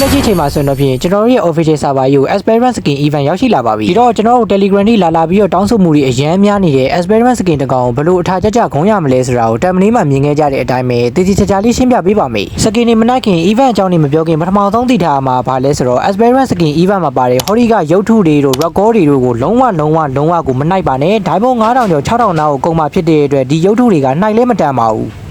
လက်ရှိချိန်မှာဆိုရင်တော့ဖြင့်ကျွန်တော်တို့ရဲ့ official server ကြီးကို experiment skin event ရောက်ရှိလာပါပြီဒီတော့ကျွန်တော်တို့ telegram ကြီးလာလာပြီးတော့တောင်းဆိုမှုတွေအများများနေတဲ့ experiment skin တကောင်ကိုဘယ်လိုအထာကြကြဂုံးရမလဲဆိုတာကိုတမန်လေးမှမြင်ခဲ့ကြတဲ့အတိုင်းပဲတည်တည်ချာချာလေးရှင်းပြပေးပါမယ် skin တွေမနှက်ခင် event အကြောင်းတွေမပြောခင်ပထမဆုံးသိထားမှာဘာလဲဆိုတော့ experiment skin event မှာပါတယ်ဟော်ဒီကရုပ်ထုတွေတို့ record တွေတို့ကိုလုံးဝလုံးဝလုံးဝကိုမနှိုက်ပါနဲ့ diamond 9000ကျော်6000နားကိုကုန်မှာဖြစ်တဲ့အတွက်ဒီရုပ်ထုတွေကနှိုက်လဲမတန်ပါဘူး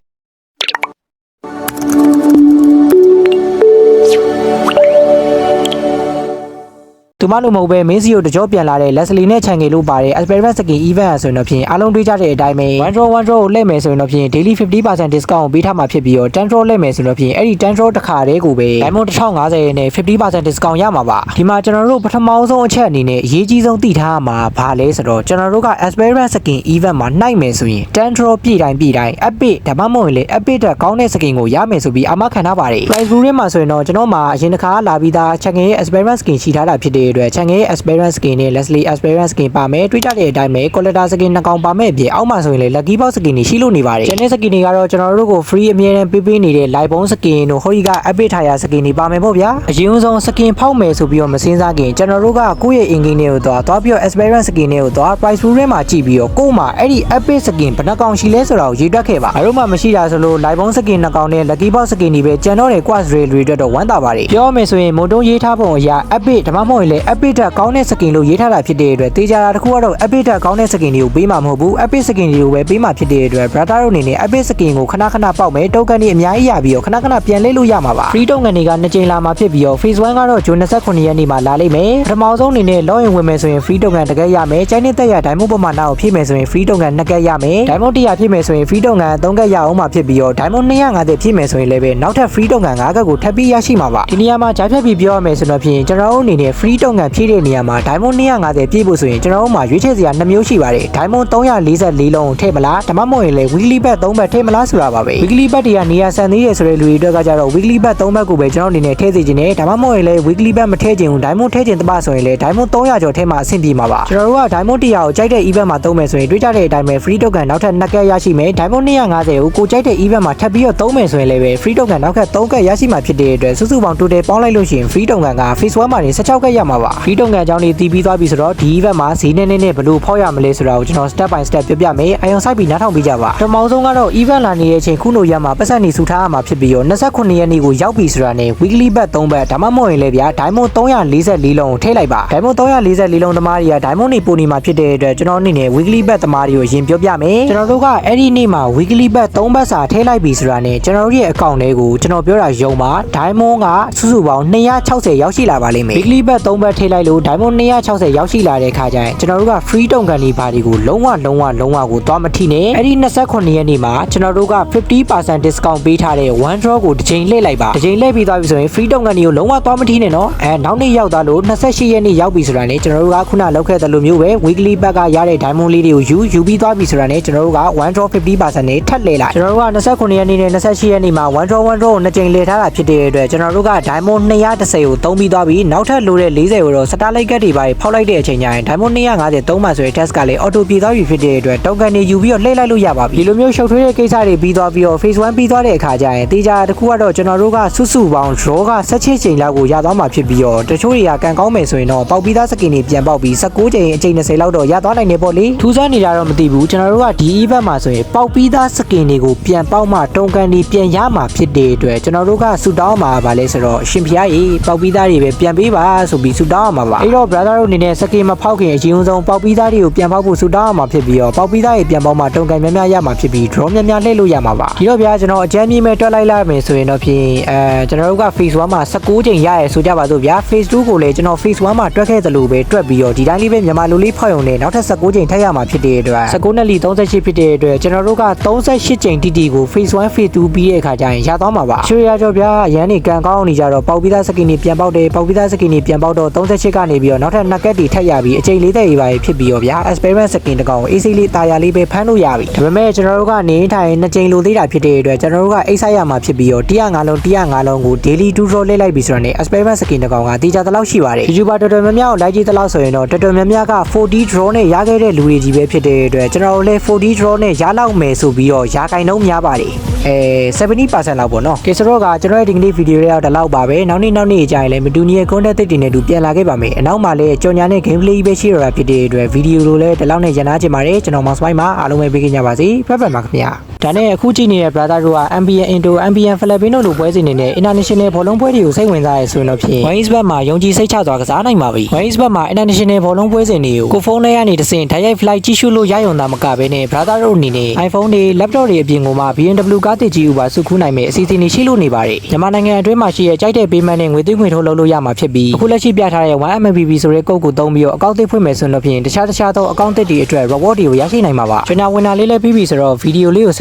သူမလိုမဟုတ်ပဲမင်းစီကိုတကြောပြန်လာတဲ့ Leslie နဲ့ Changel လို့ပါတဲ့ Experiment Skin Event ဆိုရင်တော့ဖြင့်အားလုံးတွေးကြတဲ့အတိုင်းပဲ One Draw One Draw ကိုလှည့်မယ်ဆိုရင်တော့ဖြင့် Daily 50% discount ကိုပေးထားမှာဖြစ်ပြီးတော့10 Draw လှည့်မယ်ဆိုရင်တော့ဖြင့်အဲ့ဒီ10 Draw တစ်ခါတည်းကိုပဲ Diamond 1050နဲ့50% discount ရမှာပါဒီမှာကျွန်တော်တို့ပထမဆုံးအချက်အနေနဲ့အရေးကြီးဆုံးသိထားရမှာဘာလဲဆိုတော့ကျွန်တော်တို့က Experiment Skin Event မှာနှိုက်မယ်ဆိုရင်10 Draw ပြည့်တိုင်းပြည့်တိုင်း Epic ဒါမှမဟုတ်ရင်လေ Epic တက်ကောင်းတဲ့ skin ကိုရမယ်ဆိုပြီးအမခံထားပါတယ် Price Pool ထဲမှာဆိုရင်တော့ကျွန်တော်မှာအရင်တစ်ခါလာပြီးသား Changel ရဲ့ Experiment Skin ရှိထားတာဖြစ်တဲ့အတွက် Changel ရဲ့ Experience Skin နဲ့ Leslie Experience Skin ပါမယ်တွေးကြတဲ့အတိုင်းပဲ Collector Skin နှစ်ကောင်ပါမယ်အပြင်အောက်မှာဆိုရင်လေ Lucky Box Skin တွေရှိလို့နေပါတယ်။ကျန်တဲ့ Skin တွေကတော့ကျွန်တော်တို့ကို free အမြဲတမ်းပေးပေးနေတဲ့ Live Bone Skin တို့ Hori က Epic Tire Skin တွေပါမယ်ပေါ့ဗျာ။အရင်ဆုံး Skin ဖောက်မယ်ဆိုပြီးတော့မစင်းစားခင်ကျွန်တော်တို့ကကိုယ့်ရဲ့ in game တွေကိုသွားသွားပြီးတော့ Experience Skin တွေကိုသွား Price Pool ထဲမှာကြည့်ပြီးတော့ကို့မှာအဲ့ဒီ Epic Skin ဘယ်နှကောင်ရှိလဲဆိုတာကိုရေးတွက်ခဲ့ပါ။အတော့မှမရှိတာဆိုလို့ Live Bone Skin နှစ်ကောင်နဲ့ Lucky Box Skin တွေပဲကျန်တော့တဲ့ Quad Rail တွေအတွက်တော့ဝမ်းသာပါတယ်။ပြောမယ်ဆိုရင်မုံတုံးရေးထားပုံအရာ Epic ဒါမှမဟုတ်ရင်လေ Epic တက်ကောင်းတဲ့ Skin လို့ရေးထားတာဖြစ်တဲ့အတွက်တေချာတာတစ်ခုကတော့ Epic တက်ကောင်းတဲ့ Skin တွေကိုပေးမှာမဟုတ်ဘူး Epic Skin တွေကိုပဲပေးမှာဖြစ်တဲ့အတွက် Brother တို့အနေနဲ့ Epic Skin ကိုခဏခဏပေါက်မယ်တိုကန်တွေအများကြီးရပြီးတော့ခဏခဏပြန်လဲလို့ရမှာပါ Free တိုကန်တွေကနှစ်ကြိမ်လာမှာဖြစ်ပြီးတော့ Phase 1ကတော့ June 29ရက်နေ့မှာလာလိမ့်မယ်ပထမဆုံးအနေနဲ့ login ဝင်မယ်ဆိုရင် Free တိုကန်တစ်ကက်ရမယ်ကျိုင်းနဲ့တက်ရ Diamond ပမာဏကိုဖြည့်မယ်ဆိုရင် Free တိုကန်နှစ်ကက်ရမယ် Diamond 100ဖြည့်မယ်ဆိုရင် Free တိုကန်3ကက်ရအောင်မှာဖြစ်ပြီးတော့ Diamond 250ဖြည့်မယ်ဆိုရင်လည်းပဲနောက်ထပ် Free တိုကန်5ကက်ကိုထပ်ပြီးရရှိမှာပါဒီနေရာမှာဂျားဖြတ်ပြီးပြောရမယ်ဆိုတော့ဖြင့်ကျွန်တော်တို့အနေနဲ့ Free တိုကန်ဖြည့်တဲ့နေရာမှာ Diamond 250ပြည့်ဖို့ဆိုရင်ကျွန်တော်တို့မှာရွေးချယ်စရာ2မျိုးရှိပါတယ် Diamond 344လုံးကိုထည့်မလားဒါမှမဟုတ်ရင်လည်း Weekly Bet 3ဘက်ထည့်မလားဆိုတာပါပဲ Weekly Bet တွေကနေရာဆန်သေးတယ်ဆိုတဲ့လူတွေအတွက်ကကြတော့ Weekly Bet 3ဘက်ကိုပဲကျွန်တော်အနေနဲ့ထည့်စေချင်တယ်ဒါမှမဟုတ်ရင်လည်း Weekly Bet မထည့်ချင်ဘူး Diamond ထည့်ချင်တပါဆိုရင်လည်း Diamond 300ကျော်ထည့်မှအဆင်ပြေမှာပါကျွန်တော်တို့က Diamond 100ကိုကြိုက်တဲ့ event မှာသုံးမယ်ဆိုရင်တွေးကြတဲ့အတိုင်းပဲ free token နောက်ထပ်2ကက်ရရှိမယ် Diamond 250ကိုကိုကြိုက်တဲ့ event မှာထပ်ပြီးတော့သုံးမယ်ဆိုရင်လည်းပဲ free token နောက်ထပ်3ကက်ရရှိမှာဖြစ်တဲ့အတွက်စုစုပေါင်း total ပေါင်းလိုက်လို့ရှိရင် free token က phase 1မှာနေ16ကက်ရမှာပါ free token အကြောင်းတွေတီးပြီးသွားပြီဆိုတော့ဒီ event မှာဈေးနဲ့နဲ့နဲ့ဘယ်လိုဖောက်ရမလဲဆိုတာကိုကျွန်တော် step by step ပြောပြမယ်အယုံဆိုင်ပြီးနားထောင်ပြီးကြပါပထမဆုံးကတော့ event လာနေတဲ့အချိန်ခုလိုရမှာပတ်စံနေစုထားရမှာဖြစ်ပြီးတော့29ရက်နေ့ကိုရောက်ပြီဆိုတာနဲ့ weekly bet 3ဘက်ဒါမှမဟုတ်ရင်လည်းဗျာ diamond 344လုံးကိုထည့်လိုက်ပါ diamond 344လုံးသမားတွေက diamond နေပိုနေမှာဖြစ်တဲ့အတွက်ကျွန်တော်အနေနဲ့ weekly bet သမားတွေကိုအရင်ပြောပြမယ်ကျွန်တော်တို့ကအဲ့ဒီနေ့မှာ weekly bet 3ဘက်စာထည့်လိုက်ပြီဆိုတာနဲ့ကျွန်တော်တို့ရဲ့ account တွေကိုကျွန်တော်ပြောတာယုံပါ diamond ကစုစုပေါင်း260ရောက်ရှိလာပါလိမ့်မယ် weekly bet 3ဘက်ထည့်လိုက်လို့ diamond 260ရောက်ရှိလာတဲ့ခါကျရင်ကျွန်တော်တို့က free တုံကန်တွေဘာတွေကိုလုံးဝလုံးဝလုံးဝကိုသွားမထိနဲ့အဲ့ဒီ29ရက်နေ့မှာကျွန်တော်တို့က50% discount ပေးထားတဲ့ one draw ကိုတစ်ချိန်လှည့်လိုက်ပါတစ်ချိန်လှည့်ပြီးသွားပြီဆိုရင် free တုံကန်တွေကိုလုံးဝသွားမထိနဲ့နော်အဲနောက်နေ့ရောက်သွားလို့28ရက်နေ့ရောက်ပြီဆိုတာနဲ့ကျွန်တော်တို့ကခုနလောက်ခဲ့တဲ့လိုမျိုးပဲ weekly pack ကရတဲ့ diamond လေးတွေကိုယူယူပြီးသွားပြီဆိုတာနဲ့ကျွန်တော်တို့က one draw 50%နဲ့ထပ်လှည့်လိုက်ကျွန်တော်တို့က29ရက်နေ့နဲ့28ရက်နေ့မှာ one draw one draw ကိုနှစ်ချိန်လှည့်ထားတာဖြစ်တဲ့အတွက်ကျွန်တော်တို့က diamond 230ကိုသုံးပြီးသွားပြီနောက်ထပ်လိုတဲ့40ကိုတော့ starlight ကတ်တွေပါဖောက်လိုက်တဲ့အချိန်ကျရင် diamond 250သုံးမှဆိုရင် test ကလည်း auto ပြေးသွားပြီဖြစ်တဲ့အတွက် token တွေယူပြီးတော့လှည့်လိုက်လို့ရပါပြီဒီလိုမျိုးရှုပ်ထွေးတဲ့ကိစ္စတွေပြီးသွားပြီးတော့ phase 1ပြီးသွားတဲ့အခါကျရင်တေချာတစ်ခုကတော့ကျွန်တော်တို့ကစုစုပေါင်း draw က16ချိန်လောက်ကိုရသွားမှာဖြစ်ပြီးတော့တချို့တွေကကန်ကောင်းမယ်ဆိုရင်တော့ပေါက်ပြီးသားစကင်တွေပြန်ပေါက်ပြီး16ချိန်အချိန်20လောက်တော့ရသွားနိုင်နေပေါ့လေထူးဆန်းနေတာတော့မသိဘူးကျွန်တော်တို့ကဒီ event မှာဆိုရင်ပေါက်ပြီးသားစကင်တွေကိုပြန်ပေါက်မှတုံကန်တွေပြန်ရမှာဖြစ်တဲ့အတွက်ကျွန်တော်တို့ကဆူတောင်းမှာပါလဲဆိုတော့အရှင်ဖျားကြီးပေါက်ပြီးသားတွေပဲပြန်ပေးပါဆိုပြီးဆူတောင်းရမှာပါအဲ့တော့ brother တို့အနေနဲ့စကင်မဖောက်ခင်အရင်ဆုံးပေါက်ပြီးသားတွေကိုပြန်ပေါက်ဖို့ဆူတောင်းရမှာဖြစ်ပြီးတော့ပေါက်ပြီးသားတွေပြန်ပေါက်မှတုံကန်များများရမှာဖြစ်ပြီး draw များများလှည့်လို့ရမှာပါဒီတော့ဗျာကျွန်တော်အကြမ်းမြင့်မဲ့တွက်လိုက်လိုက်မယ်ဆိုရင်တော့ဖြင့်အဲကျွန်တော်တို့က phase 1မှာ16ချိန်ရရဲဆိုကြပါစို့ဗျာ phase 2ကိုလည်းကျွန်တော် phase 1မှာတွက်ခဲ့သလိုပဲတွက်ပြီးတော့ဒီတိုင်းလေးပဲမြန်မာလူလေးဖောက်ရုံနဲ့နောက်ထပ်16ချိန်ထပ်ရမှာဖြစ်တဲ့အတွက်16နဲ့လီ38ဖြစ်တဲ့အတွက်ကျွန်တော်တို့က38ချိန်တိတိကို phase 1 phase 2ပြီးတဲ့အခါကျရင်ရသွားမှာပါချွေရကြောဗျာရန်နေကန်ကောင်းနေကြတော့ပေါက်ပြီးသားစကင်တွေပြန်ပေါက်တယ်ပေါက်ပြီးသားစကင်တွေပြန်ပေါက်တော့38ကနေပြီးတော့နောက်ထပ်2ကက်တီထပ်ရပြီးအချိန်လေးသက်ရေးပါဖြစ်ပြီးတော့ဗျာ experiment skin တကောင်ကို AC လေးတာယာလေးပဲဖမ်းလို့ရပြီဒါပေမဲ့ကျွန်တော်တို့ကနေထိုင်2ချိန်လိုသေးတာဖြစ်တဲ့အတွက်ကျွန်တော်တို့ကအိတ်ဆိုင်ရမှာဖြစ်ပြီးတော့105လုံး105လုံးကို daily 2 draw လေးလိုက်ပြီးဆိုတော့ ਨੇ experiment skin တကောင်ကတေချာတလောက်ရှိပါတယ် YouTuber တော်တော်များများကိုလိုက်ကြည့်တလောက်ဆိုရင်တော့တော်တော်များများက 4D draw နဲ့ရခဲ့တဲ့လူတွေကြီးပဲဖြစ်တဲ့အတွက်ကျွန်တော်တို့လည်း 4D draw နဲ့ရလောက်မယ်ဆိုပြီးတော့ရာခိုင်နှုန်းများပါတယ်အဲ70%လောက်ပေါ့နော်ကဲဆိုတော့ကကျွန်တော်ရဲ့ဒီကနေ့ဗီဒီယိုလေးတော့ဒီလောက်ပါပဲနောက်နေ့နောက်နေ့အကြရင်လည်းမတူညီရဲ့ content သစ်တွေနဲ့တူပြန်လာခဲ့ပါမယ်အနောက်မှာလည်းကြော်ညာနဲ့ gameplay ပဲရှိရတာဖြစ်တဲ့အတွက်ဗီဒီယိုလိုလည်းဒီလောက်နဲ့ရန်နာချင်ပါတယ်ကျွန်တော် mouse point မှာအားလုံးပဲပေးကြကြပါစေဖက်ဖက်ပါခင်ဗျာဒါနဲ့အခုကြည့်နေတဲ့ brother တို့က MBN Indo MBN Filipino လိုပွဲစဉ်တွေနဲ့ international ဘောလုံးပွဲတွေကိုစိတ်ဝင်စားရဆိုရင်တော့ဖြင့် Wayne's Bet မှာယုံကြည်စိတ်ချစွာကစားနိုင်ပါပြီ Wayne's Bet မှာ international ဘောလုံးပွဲစဉ်တွေကိုကိုဖုန်းထဲကနေတစ်ဆင့်ထိုင်ရိုက် flight ကြည့်ရှုလို့ရရုံသာမကဘဲနဲ့ brother တို့အနေနဲ့ iPhone တွေ laptop တွေအပြင်ကိုမှ BMW ကားတစ်ကြီးဥပါစုခူးနိုင်မယ့်အစီအစဉ်တွေရှိလို့နေပါတယ်မြန်မာနိုင်ငံအတွင်းမှာရှိတဲ့ကြိုက်တဲ့ payment နဲ့ငွေသွင်းငွေထုတ်လုပ်လို့ရမှာဖြစ်ပြီးအခုလက်ရှိပြထားတဲ့ 1MBB ဆိုတဲ့ကုတ်ကိုသုံးပြီးတော့အကောင့်သစ်ဖွင့်မယ်ဆိုတော့ဖြင့်တခြားတခြားသောအကောင့်သစ်တွေအတွက် reward တွေကိုရရှိနိုင်မှာပါကျွန်တော်ဝင်တာလေးလည်းပြီးပြီဆိုတော့ဗီဒီယိုလေးကို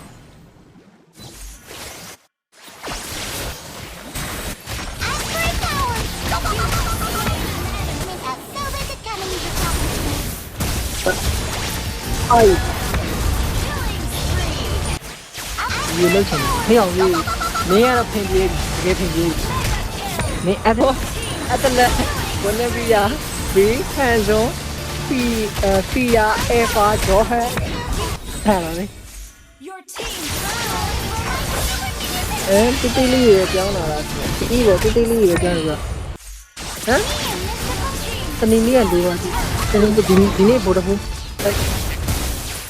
အိုက် Killing spree. ဒီလောက်ချင်တယ်ဖေးအောင်ကြီးမင်းကတော့ဖင်ပြေးတကယ်ဖင်ပြေးမင်းအဲ့ဒါအဲ့ဒါလည်းဘယ်နဲ့ပြရဘီဟန်ဇွန်ဖီဖီယာအေဖာဂျောဟန်ဟာလေ Your team. အဲတိတိလေးရပြောင်းလာတာဒီဘောတိတိလေးရပြောင်းလာဟမ်တမီလေးကလေးပါဒီဒီဒီနေ့ဘောတော့ဘူး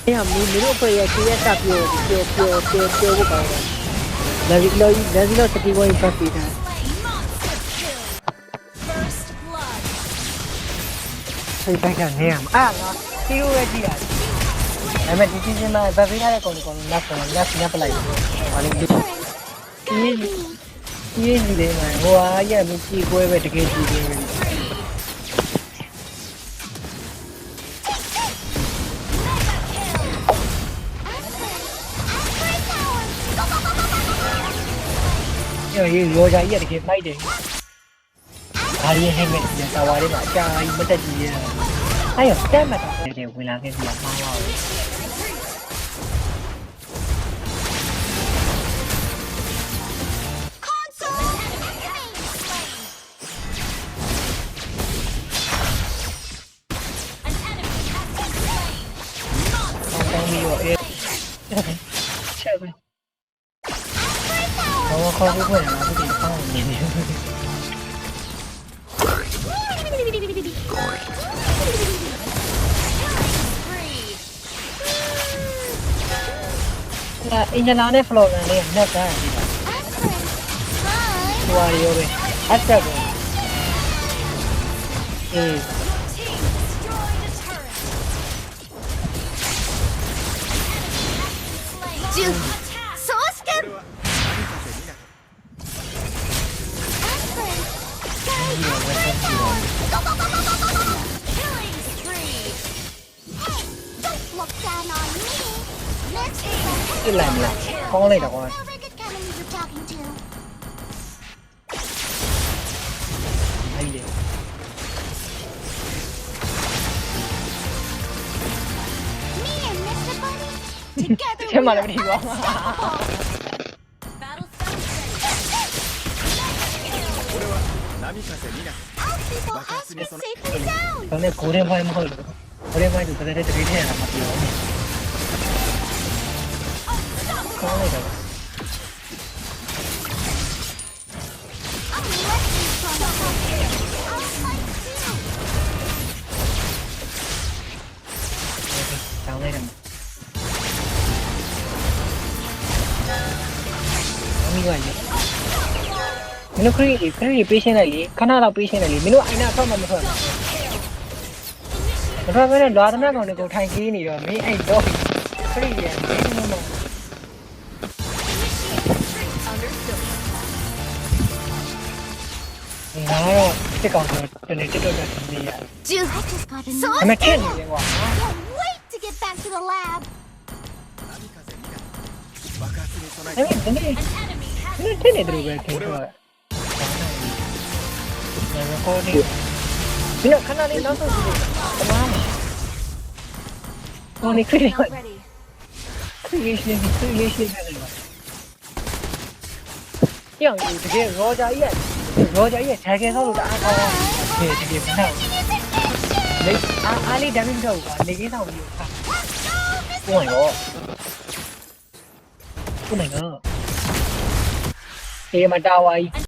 အဲ့ဟာမင်းတို့ဖွဲ့ရကျေးရတာပြောပြောပြောပြောပြောဖို့ကောင်းတယ်လာဒီလိုလာဒီလိုစတီဝိုင်းပတ်ပြီးတာ Monster kill. First blood. စိတ်တိုက်ကနေရမှာအာငါတီးရိုးပဲကြည့်ရတယ်ဒါပေမဲ့ဒီချင်းချင်းမှာဗတ်ပေးထားတဲ့ကောင်ကောင်လက်ကောင်လက်ညပ်ပလိုက်ဘာလို့ဒီဒီဒီဒီလေးမှာဟိုအားရမကြည့်ပွဲပဲတကယ်ကြည့်နေတယ် ကျော်ရေးရောကြကြီးတကယ်မိုက်တယ်။ဘာရီဟဲ့မဲ့ဒီတာဝါလေးမှာအကြာကြီးမတက် ဘာခေါ်ဖို့ပြန်လာပြီအောင်းနေနေ။အဲ့အင်ဂျင်နာနဲ့ဖလော်ကန်လေးနဲ့ကန်းနေတာ။ဟိုရီရောပဲ။အတက်ပဲ။အေး Team destroyed a turret. Dude, so ပြစ်လိုက်မလား။ကောင်းလိုက်တာကွာ Whoever good cannon you're talking to. ။အဲ့ဒီ Me and Mr. Bunny together. ချက်မှ we လည်းမ are ထီပါဘူး Battle sound Our people has been safely down. ။ဒါနဲ့ကိုရဲမိုင်းမဟုတ်ဘူး။ကိုရဲမိုင်းတို့တကယ်တည်းတကယ်တည်းရမှာပြောနေ။ကောင်းလိုက်တာ I'm resting from the whole I'll fight too. ။ကောင်းလိုက်တာ။အမိကလေ။မင်းတို့ခရီးခရီးပေးရှင်းလိုက်လေခဏတော့ပေးရှင်းလိုက်လေမင်းတို့အိုင်နာဆောက်မှမထွက်ဘူးတော့ဘယ်နဲ့လွာသမျှကောင်တွေကိုထိုင်ကြီးနေတော့မင်းအဲ့တော့ခရီးရမင်း မမဒီကတော့တစ်ကောင်ဆိုတနေ့တက်တော့တက်နေရတယ် Dude, I just got a new ဒါပေမဲ့ထင်နေတယ်ကွာ Can't wait to get back to the lab. အဲ့ဒီဒီနေ့ဒီထင်နေတယ်လို့ပဲထင်တော့တယ်ကိုဒီဒီတော့ခဏလေးနောက်ဆုံးကြည့်လို့တမားကိုနေခရီး Ready. creation creation ပဲလို့ပြောင်းဒီတကယ် Roger ကြီးရဲ့ Roger ကြီးရဲ့ Dragon ဆောက်လို့တအားကောင်းတယ်တကယ်မဟုတ်လေအားအားလေး damage တော့ကွာနေကင်းဆောင်ပြီးဟာကိုယ်ရောကိုယ်ရောဒီမှာတာဝါကြီး